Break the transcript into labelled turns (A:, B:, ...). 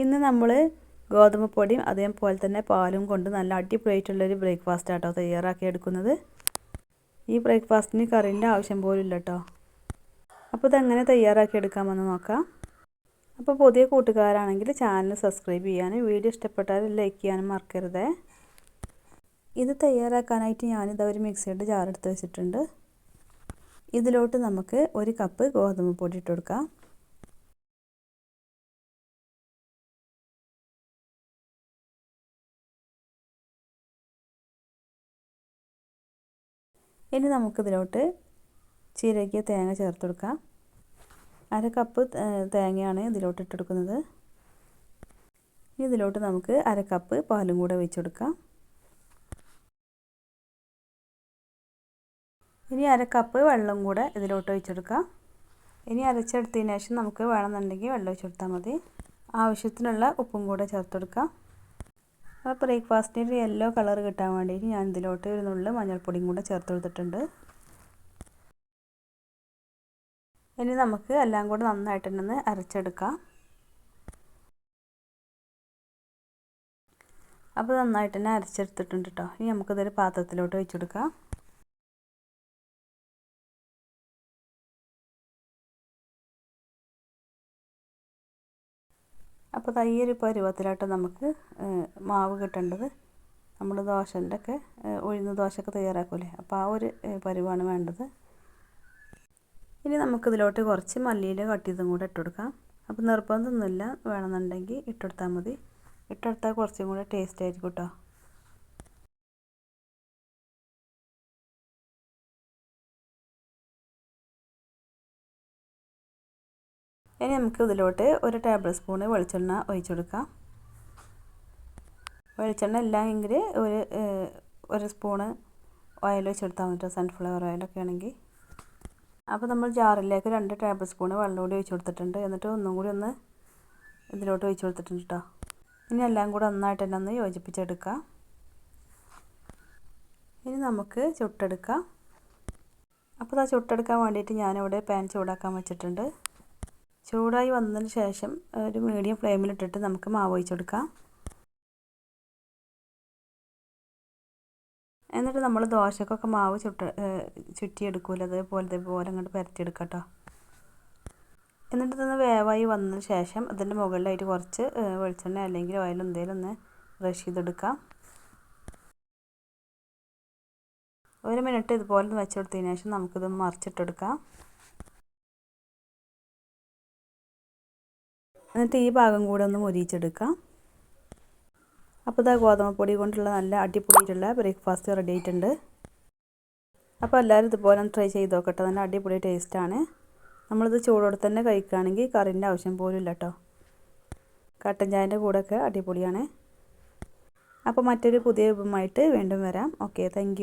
A: ഇന്ന് നമ്മൾ ഗോതമ്പ് പൊടിയും അതേപോലെ തന്നെ പാലും കൊണ്ട് നല്ല അടിപൊളിയായിട്ടുള്ളൊരു ബ്രേക്ക്ഫാസ്റ്റ് ആട്ടോ തയ്യാറാക്കി എടുക്കുന്നത് ഈ ബ്രേക്ക്ഫാസ്റ്റിന് കറിന്റെ ആവശ്യം പോലും ഇല്ല കേട്ടോ അപ്പോൾ ഇതെങ്ങനെ തയ്യാറാക്കി എടുക്കാമെന്ന് നോക്കാം. അപ്പോൾ പുതിയ കൂട്ടുകാരാണെങ്കിൽ ചാനൽ സബ്സ്ക്രൈബ് ചെയ്യാനും വീഡിയോ ഇഷ്ടപ്പെട്ടാൽ ലൈക്ക് ചെയ്യാനും മറക്കരുതേ. ഇത് തയ്യാറാക്കാനായിട്ട് ഞാനിത് ഒരു മിക്സിയുടെ ജാർ എടുത്ത് വെച്ചിട്ടുണ്ട്. ഇതിലോട്ട് നമുക്ക് ഒരു കപ്പ് ഗോതമ്പ് പൊടി ഇട്ട് കൊടുക്കാം. ഇനി നമുക്കിതിലോട്ട് ചിരകിയ തേങ്ങ ചേർത്ത് കൊടുക്കാം. അര കപ്പ് തേങ്ങയാണ് ഇതിലോട്ട് ഇട്ടെടുക്കുന്നത്. ഇതിലോട്ട് നമുക്ക് അര കപ്പ് പാലും കൂടെ ഒഴിച്ച് കൊടുക്കാം. ഇനി അര കപ്പ് വെള്ളം കൂടെ ഇതിലോട്ട് ഒഴിച്ചെടുക്കാം ഇനി അരച്ചെടുത്തതിന് ശേഷം നമുക്ക് വേണമെന്നുണ്ടെങ്കിൽ വെള്ളം ഒഴിച്ചെടുത്താൽ മതി. ആവശ്യത്തിനുള്ള ഉപ്പും കൂടെ ചേർത്ത് കൊടുക്കാം. അപ്പോൾ ബ്രേക്ക്ഫാസ്റ്റിന് ഒരു യെല്ലോ കളർ കിട്ടാൻ വേണ്ടിയിട്ട് ഞാൻ ഇതിലോട്ട് ഒരു നുള്ളു മഞ്ഞൾപ്പൊടിയും കൂടെ ചേർത്ത് കൊടുത്തിട്ടുണ്ട്. ഇനി നമുക്ക് എല്ലാം കൂടെ നന്നായിട്ടുണ്ടെന്ന് അരച്ചെടുക്കാം. അപ്പോൾ നന്നായിട്ട് തന്നെ അരച്ചെടുത്തിട്ടുണ്ട് കേട്ടോ ഇനി നമുക്കിതൊരു പാത്രത്തിലോട്ട് വെച്ചെടുക്കാം അപ്പോൾ തയ്യൊരു പരുവത്തിലായിട്ട് നമുക്ക് മാവ് കിട്ടേണ്ടത്. നമ്മൾ ദോശന്റെ ഒക്കെ ഉഴുന്ന് ദോശയൊക്കെ തയ്യാറാക്കൂലേ? അപ്പോൾ ആ ഒരു പരുവാണ് വേണ്ടത്. ഇനി നമുക്കിതിലോട്ട് കുറച്ച് മല്ലിയില കട്ടിയതും കൂടെ ഇട്ടുകൊടുക്കാം അപ്പോൾ നിർബന്ധമൊന്നുമില്ല വേണമെന്നുണ്ടെങ്കിൽ ഇട്ടെടുത്താൽ മതി. ഇട്ടെടുത്താൽ കുറച്ചും കൂടെ ടേസ്റ്റ് ആയിരിക്കും കേട്ടോ ഇനി നമുക്ക് ഇതിലോട്ട് ഒരു ടേബിൾ സ്പൂണ് വെളിച്ചെണ്ണ ഒഴിച്ചു കൊടുക്കാം. വെളിച്ചെണ്ണ ഇല്ലെങ്കിൽ ഒരു ഒരു സ്പൂണ് ഓയിൽ വെച്ചെടുത്താൽ മതി സൺഫ്ലവർ ഓയിലൊക്കെ ആണെങ്കിൽ. അപ്പോൾ നമ്മൾ ജാറിലേക്ക് രണ്ട് ടേബിൾ സ്പൂണ് വെള്ളം കൂടി ഒഴിച്ചു കൊടുത്തിട്ടുണ്ട്. എന്നിട്ട് ഒന്നും കൂടി ഒന്ന് ഇതിലോട്ട് ഒഴിച്ചു കൊടുത്തിട്ടുണ്ട് കേട്ടോ ഇനി എല്ലാം കൂടെ നന്നായിട്ട് തന്നെ ഒന്ന് യോജിപ്പിച്ചെടുക്കാം ഇനി നമുക്ക് ചുട്ടെടുക്കാം. അപ്പോൾ ആ ചുട്ടെടുക്കാൻ വേണ്ടിയിട്ട് ഞാനിവിടെ പാൻ ചൂടാക്കാൻ വെച്ചിട്ടുണ്ട്. ചൂടായി വന്നതിന് ശേഷം ഒരു മീഡിയം ഫ്ലെയിമിലിട്ടിട്ട് നമുക്ക് മാവ് ഒഴിച്ചെടുക്കാം. എന്നിട്ട് നമ്മൾ ദോശക്കൊക്കെ മാവ് ചുട്ട് ചുറ്റിയെടുക്കൂല. അതേപോലെ ഇതേപോലെ അങ്ങോട്ട് പരത്തിയെടുക്കാം കേട്ടോ എന്നിട്ട് ഇതൊന്ന് വേവായി വന്നതിന് ശേഷം അതിന്റെ മുകളിലായിട്ട് കുറച്ച് വെളിച്ചെണ്ണ അല്ലെങ്കിൽ ഓയിൽ എന്തെങ്കിലും ഒന്ന് ബ്രഷ് ചെയ്തെടുക്കാം. ഒരു മിനിറ്റ് ഇതുപോലെ ഒന്ന് വെച്ചെടുത്തതിന് ശേഷം നമുക്കിത് മറിച്ചിട്ടെടുക്കാം. എന്നിട്ട് ഈ ഭാഗം കൂടെ ഒന്ന് മൊരിയിച്ചെടുക്കാം. അപ്പോൾ ഇതാ ഗോതമ്പ് പൊടി കൊണ്ടുള്ള നല്ല അടിപൊളിയായിട്ടുള്ള ബ്രേക്ക്ഫാസ്റ്റ് റെഡി ആയിട്ടുണ്ട്. അപ്പോൾ എല്ലാവരും ഇതുപോലെ ഒന്ന് ട്രൈ ചെയ്ത് നോക്കട്ടെ. നല്ല അടിപൊളി ടേസ്റ്റാണ് നമ്മളിത് ചൂടോടെ തന്നെ കഴിക്കുകയാണെങ്കിൽ കറിന്റെ ആവശ്യം പോലും ഇല്ല കേട്ടോ. കട്ടൻ ചായന്റെ കൂടെയൊക്കെ അടിപൊളിയാണ്. അപ്പോൾ മറ്റൊരു പുതിയ വിഭവമായിട്ട് വീണ്ടും വരാം. Okay thank